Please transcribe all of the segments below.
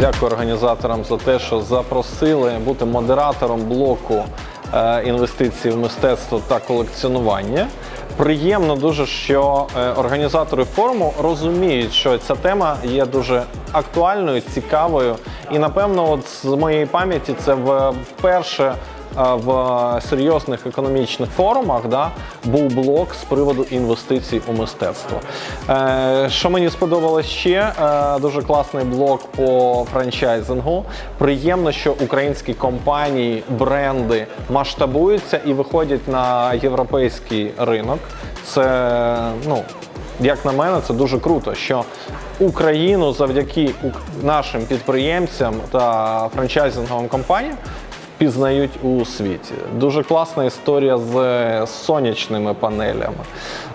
Дякую організаторам за те, що запросили бути модератором блоку е, інвестицій в мистецтво та колекціонування. Приємно дуже, що е, організатори форуму розуміють, що ця тема є дуже актуальною, цікавою. І напевно, от з моєї пам'яті, це вперше в серйозних економічних форумах да, був блок з приводу інвестицій у мистецтво. Е, що мені сподобалось ще, е, дуже класний блок по франчайзингу. Приємно, що українські компанії, бренди масштабуються і виходять на європейський ринок. Це ну. Як на мене, це дуже круто, що Україну завдяки нашим підприємцям та франчайзинговим компаніям пізнають у світі. Дуже класна історія з сонячними панелями.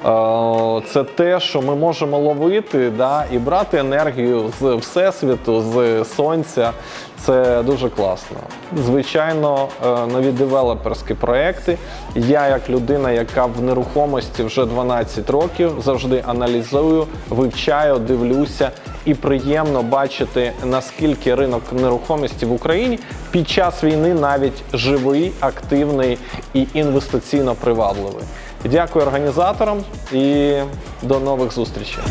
Е, Це те, що ми можемо ловити да, і брати енергію з всесвіту, з сонця. Це дуже класно. Звичайно, е, нові девелоперські проекти. Я, як людина, яка в нерухомості вже 12 років, завжди аналізую, вивчаю, дивлюся, і приємно бачити, наскільки ринок нерухомості в Україні під час війни навіть живий, активний і інвестиційно привабливий. Дякую організаторам і до нових зустрічей.